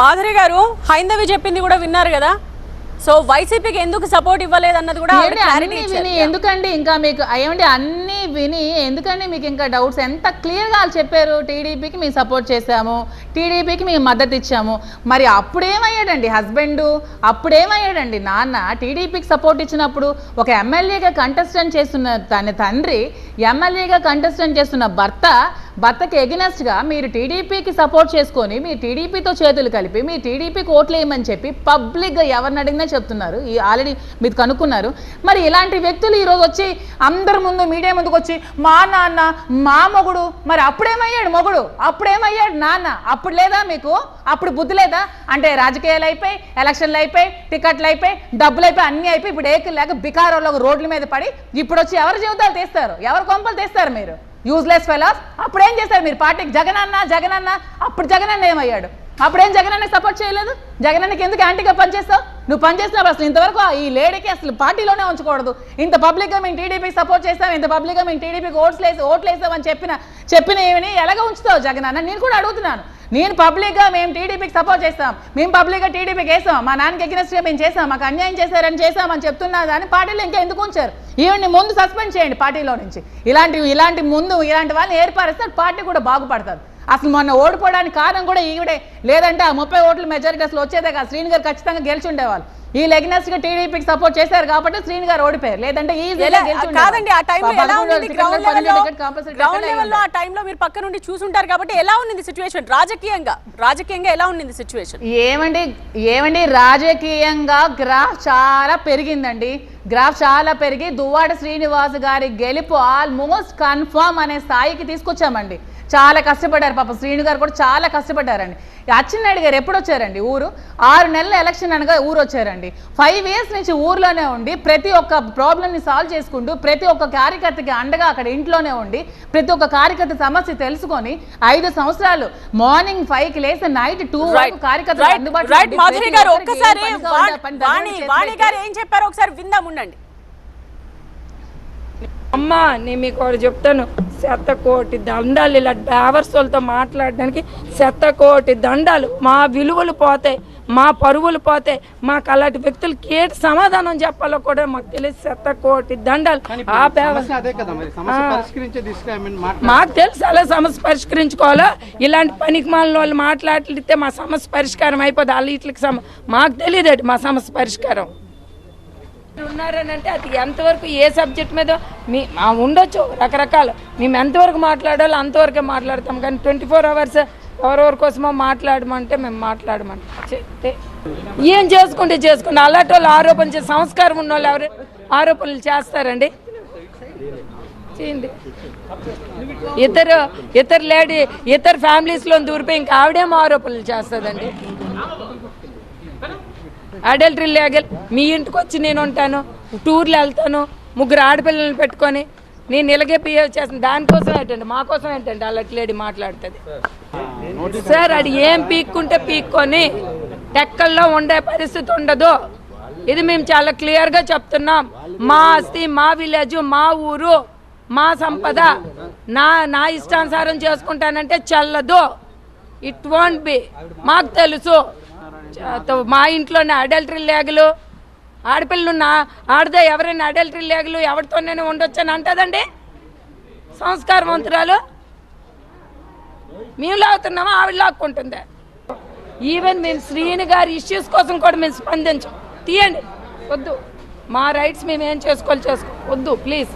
మాధురి గారు హైందవి చెప్పింది కూడా విన్నారు కదా. సో వైసీపీకి ఎందుకు సపోర్ట్ ఇవ్వలేదు అన్నది కూడా అన్ని. విని ఎందుకండి ఇంకా మీకు ఏమండి అన్ని విని ఎందుకండి మీకు ఇంకా డౌట్స్ ఎంత క్లియర్గా వాళ్ళు చెప్పారు టీడీపీకి మేము సపోర్ట్ చేశాము టీడీపీకి మేము మద్దతు ఇచ్చాము. మరి అప్పుడేమయ్యాడండి హస్బెండ్? అప్పుడేమయ్యాడండి నాన్న? టీడీపీకి సపోర్ట్ ఇచ్చినప్పుడు ఒక ఎమ్మెల్యేగా కంటెస్టెంట్ చేస్తున్న తన తండ్రి ఎమ్మెల్యేగా కంటెస్టెంట్ చేస్తున్న భర్త భర్తకి ఎగినెస్ట్గా మీరు టీడీపీకి సపోర్ట్ చేసుకొని మీ టీడీపీతో చేతులు కలిపి మీ టీడీపీకి ఓట్లు వేయమని చెప్పి పబ్లిక్గా ఎవరిని అడిగినా చెప్తున్నారు. ఈ ఆల్రెడీ మీరు కనుక్కున్నారు. మరి ఇలాంటి వ్యక్తులు ఈరోజు వచ్చి అందరి ముందు మీడియా ముందుకు వచ్చి మా నాన్న మా మొగుడు. మరి అప్పుడేమయ్యాడు మొగుడు? అప్పుడేమయ్యాడు నాన్న? అప్పుడు లేదా మీకు? అప్పుడు బుద్ధి లేదా? అంటే రాజకీయాలు అయిపోయి ఎలక్షన్లు అయిపోయి టికెట్లు అయిపోయి డబ్బులు అయిపోయి అన్నీ అయిపోయి ఇప్పుడు ఏకలు లేక బికారోళ్ళకు రోడ్ల మీద పడి ఇప్పుడు వచ్చి ఎవరి జీవితాలు తీస్తారు? ఎవరు కొంపలు తీస్తారు మీరు? యూజ్లెస్ ఫెలాస్ అప్పుడు ఏం చేశారు మీరు? పార్టీకి జగన్ అన్న జగన్ అన్న అప్పుడు జగన్ అన్న ఏమయ్యాడు? అప్పుడేం జగన్ అన్నకి సపోర్ట్ చేయలేదు? జగన్ అన్నకి ఎందుకు యాంటీగా పనిచేస్తావు? నువ్వు పనిచేసినప్పుడు అసలు ఇంతవరకు ఈ లేడీకి అసలు పార్టీలోనే ఉంచకూడదు. ఇంత పబ్లిక్గా మేము టీడీపీకి సపోర్ట్ చేస్తాం ఇంత పబ్లిక్గా మేము టీడీపీకి ఓట్లు వేసి ఓట్లు వేసామని చెప్పిన చెప్పిన ఏమని ఎలాగ ఉంచుతావు జగన్ అన్న నేను కూడా అడుగుతున్నాను. నేను పబ్లిక్గా మేము టీడీపీకి సపోర్ట్ చేస్తాం. మేము పబ్లిక్గా టీడీపీకి వేసాం మా నాన్నకి ఎగ్నెస్ట్గా మేము చేసాం మాకు అన్యాయం చేశారని చేసామని చెప్తున్నా కానీ పార్టీలో ఇంకా ఎందుకు ఉంచారు? ఈవెన్ని ముందు సస్పెండ్ చేయండి పార్టీలో నుంచి. ఇలాంటి ఇలాంటి ముందు ఇలాంటి వాళ్ళని ఏర్పరిస్తే పార్టీ కూడా బాగుపడుతుంది అసలు మొన్న ఓడిపోవడానికి కారణం కూడా ఈవిడే. లేదంటే ఆ ముప్పై ఓట్ల మెజారిటీ అసలు వచ్చేదే కాదు. శ్రీని గారు ఖచ్చితంగా గెలిచి ఉండేవాళ్ళు. ఈ లెగ్నెస్గా టీడీపీకి సపోర్ట్ చేశారు కాబట్టి శ్రీని గారు ఓడిపోయారు. లేదంటే కాదండి ఆ టైంలో ఎలా ఉంది గ్రౌండ్ లెవెల్లో ఆ టైంలో మీరు పక్క నుండి చూసుంటారు కాబట్టి ఎలా ఉంది సిచ్యువేషన్ రాజకీయంగా రాజకీయంగా ఎలా ఉంది సిచ్యువేషన్ ఏమండి ఏమండి రాజకీయంగా గ్రాఫ్ చాలా పెరిగిందండి. గ్రాఫ్ చాలా పెరిగి దువ్వాడ శ్రీనివాస్ గారి గెలుపు ఆల్మోస్ట్ కన్ఫర్మ్ అనే స్థాయికి తీసుకొచ్చామండి. చాలా కష్టపడ్డారు పాపం. శ్రీను గారు కూడా చాలా కష్టపడ్డారండి. అచ్చెన్నాయుడు గారు ఎప్పుడు వచ్చారండి ఊరు? ఆరు నెలల ఎలక్షన్ అనగా ఊరు వచ్చారండి. ఫైవ్ ఇయర్స్ నుంచి ఊర్లోనే ఉండి ప్రతి ఒక్క ప్రాబ్లమ్ని సాల్వ్ చేసుకుంటూ ప్రతి ఒక్క కార్యకర్తకి అండగా అక్కడ ఇంట్లోనే ఉండి ప్రతి ఒక్క కార్యకర్త సమస్య తెలుసుకొని ఐదు సంవత్సరాలు మార్నింగ్ ఫైవ్కి లేస్తే నైట్ టూ ఒక్కరికి ఏ చెప్పారో ఒకసారి విందాం ఉండండి. అమ్మా నేను మీకు ఒకటి చెప్తాను శతకోటి దండాలు ఇలా డ్రైవర్స్ వాళ్ళతో మాట్లాడడానికి శతకోటి దండాలు. మా విలువలు పోతాయి మా పరువులు పోతాయి. మాకు అలాంటి వ్యక్తులకి ఏంటి సమాధానం చెప్పాలో కూడా మాకు తెలియదు శతకోటి దండాలు. ఆ మాకు తెలుసు అలా సమస్య పరిష్కరించుకోవాలో? ఇలాంటి పనికి మాలిన వాళ్ళు మాట్లాడితే మా సమస్య పరిష్కారం అయిపోతుంది వాళ్ళ ఇట్లకి సమ మాకు తెలియదు మా సమస్య పరిష్కారం? ఉన్నారని అంటే అది ఎంతవరకు ఏ సబ్జెక్ట్ మీద మీ ఉండొచ్చు రకరకాలు. మేము ఎంతవరకు మాట్లాడాలో అంతవరకే మాట్లాడతాం. కానీ ట్వంటీ ఫోర్ అవర్స్ ఎవరెవరి కోసమో మాట్లాడమంటే మేము మాట్లాడమని చెప్తే ఏం చేసుకుంటే చేసుకుంటే అలాంటి వాళ్ళు ఆరోపణ చేసే సంస్కారం ఉన్న వాళ్ళు ఎవరు ఆరోపణలు చేస్తారండి? చేయండి. ఇతరు ఇతర లేడీ ఇతర ఫ్యామిలీస్లో దూరిపోయి ఇంకా ఆవిడేమో ఆరోపణలు చేస్తుందండి. అడల్టరీ లీగల్ మీ ఇంటికి వచ్చి నేను ఉంటాను. టూర్లు వెళ్తాను. ముగ్గురు ఆడపిల్లల్ని పెట్టుకొని నేను ఇలాగే బిహేవ్ చేస్తాను. దానికోసం ఏంటండి మా కోసం ఏంటండి అలాంటి లేడీ మాట్లాడుతుంది. సార్ అది ఏం పీక్కుంటే పీక్కొని టెక్కల్లో ఉండే పరిస్థితి ఉండదు. ఇది మేము చాలా క్లియర్గా చెప్తున్నాం. మా ఆస్తి మా విలేజ్ మా ఊరు మా సంపద నా నా ఇష్టానుసారం చేసుకుంటానంటే చల్లదు. ఇట్ వాంట్ బి మాకు తెలుసు. మా ఇంట్లోనే అడల్టరీ లేగలు ఆడపిల్లలు నా ఎవరైనా అడల్టరీ లేగలు ఎవరితోనైనా ఉండొచ్చు అని అంటదండి? సంస్కారవంతురాలు. మేము లాగుతున్నామా? ఆవిడ లాక్కుంటుందా. ఈవెన్ మేము శ్రీని గారి ఇష్యూస్ కోసం కూడా మేము స్పందించాం. తీయండి. వద్దు. మా రైట్స్ మేము ఏం చేసుకోవాలి చేసుకో వద్దు ప్లీజ్